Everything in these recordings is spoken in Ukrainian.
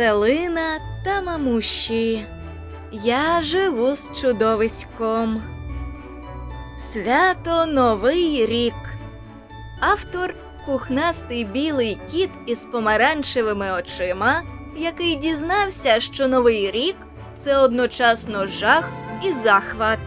Селина та мамуші. Я живу з чудовиськом. Свято Новий рік. Автор пухнастий білий кіт із помаранчевими очима, який дізнався, що Новий рік це одночасно жах і захват.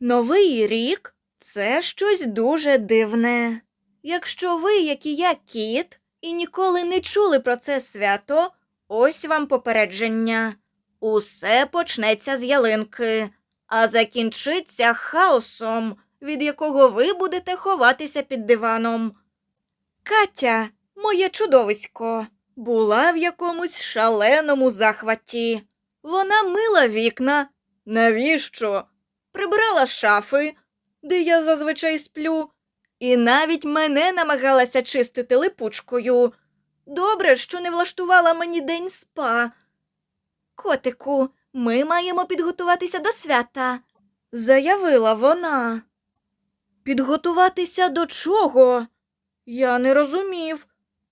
Новий рік це щось дуже дивне. Якщо ви, як і я, кіт, і ніколи не чули про це свято, ось вам попередження. Усе почнеться з ялинки, а закінчиться хаосом, від якого ви будете ховатися під диваном. Катя, моє чудовисько, була в якомусь шаленому захваті. Вона мила вікна. Навіщо? Прибирала шафи, де я зазвичай сплю, і навіть мене намагалася чистити липучкою. Добре, що не влаштувала мені день спа. Котику, ми маємо підготуватися до свята, заявила вона. Підготуватися до чого? Я не розумів.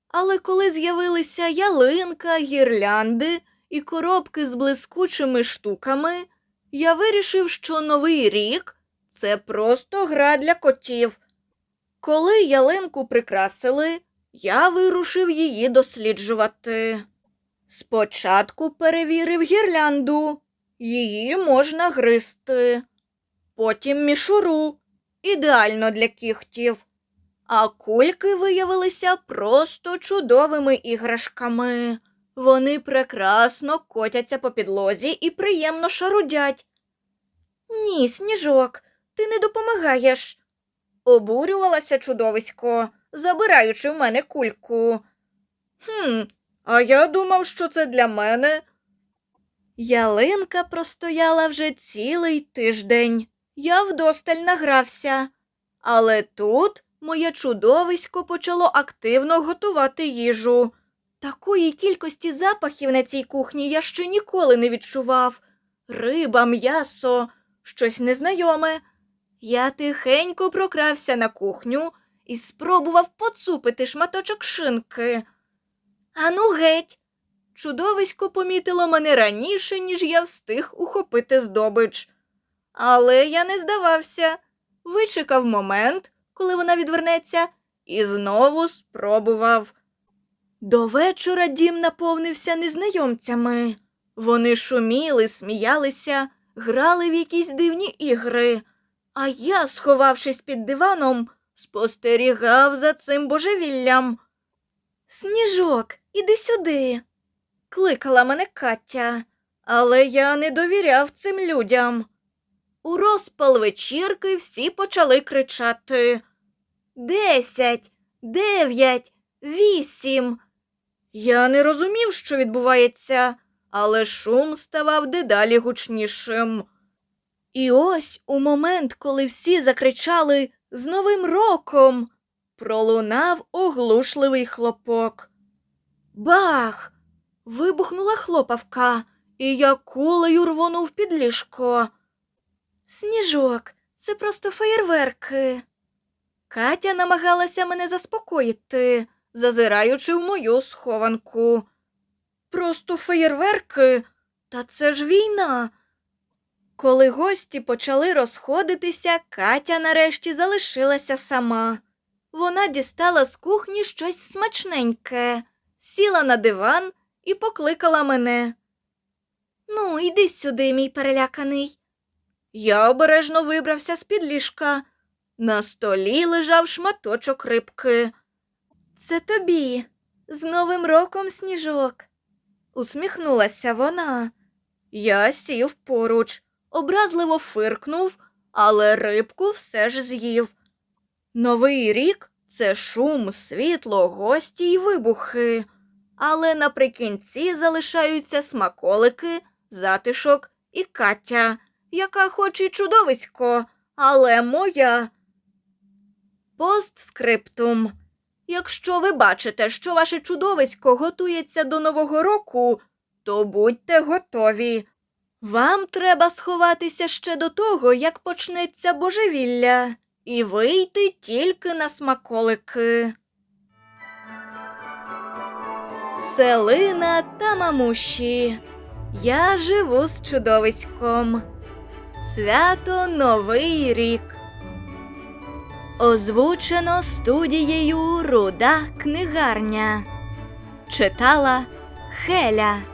Але коли з'явилися ялинка, гірлянди і коробки з блискучими штуками, я вирішив, що новий рік це просто гра для котів. Коли ялинку прикрасили, я вирушив її досліджувати. Спочатку перевірив гірлянду, її можна гризти, потім мішуру, ідеально для кігтів. А кульки виявилися просто чудовими іграшками. Вони прекрасно котяться по підлозі і приємно шарудять. Ні, сніжок, ти не допомагаєш. Обурювалася чудовисько, забираючи в мене кульку. Хм, а я думав, що це для мене. Ялинка простояла вже цілий тиждень. Я вдосталь награвся. Але тут моє чудовисько почало активно готувати їжу. Такої кількості запахів на цій кухні я ще ніколи не відчував. Риба, м'ясо, щось незнайоме. Я тихенько прокрався на кухню і спробував поцупити шматочок шинки. Ану геть. Чудовисько помітило мене раніше, ніж я встиг ухопити здобич. Але я не здавався, вичекав момент, коли вона відвернеться, і знову спробував. До вечора дім наповнився незнайомцями. Вони шуміли, сміялися, грали в якісь дивні ігри, а я, сховавшись під диваном, спостерігав за цим божевіллям. Сніжок, іди сюди. кликала мене Катя, але я не довіряв цим людям. У розпал вечірки всі почали кричати Десять, дев'ять, вісім. Я не розумів, що відбувається, але шум ставав дедалі гучнішим. І ось у момент, коли всі закричали з Новим роком, пролунав оглушливий хлопок. Бах! Вибухнула хлопавка, і я кулею рвонув під ліжко. Сніжок, це просто феєрверки. Катя намагалася мене заспокоїти, зазираючи в мою схованку. Просто феєрверки, та це ж війна. Коли гості почали розходитися, Катя нарешті залишилася сама. Вона дістала з кухні щось смачненьке, сіла на диван і покликала мене. Ну, іди сюди, мій переляканий. Я обережно вибрався з-під ліжка. На столі лежав шматочок рибки. Це тобі, з Новим роком сніжок. Усміхнулася вона. Я сів поруч, образливо фиркнув, але рибку все ж з'їв. Новий рік це шум, світло, гості й вибухи. Але наприкінці залишаються смаколики, затишок і Катя, яка хоч і чудовисько, але моя. Постскриптум. Якщо ви бачите, що ваше чудовисько готується до Нового року, то будьте готові. Вам треба сховатися ще до того, як почнеться божевілля, і вийти тільки на смаколики. Селина та мамуші. Я живу з чудовиськом. Свято Новий рік. Озвучено студією Руда книгарня. Читала Хеля.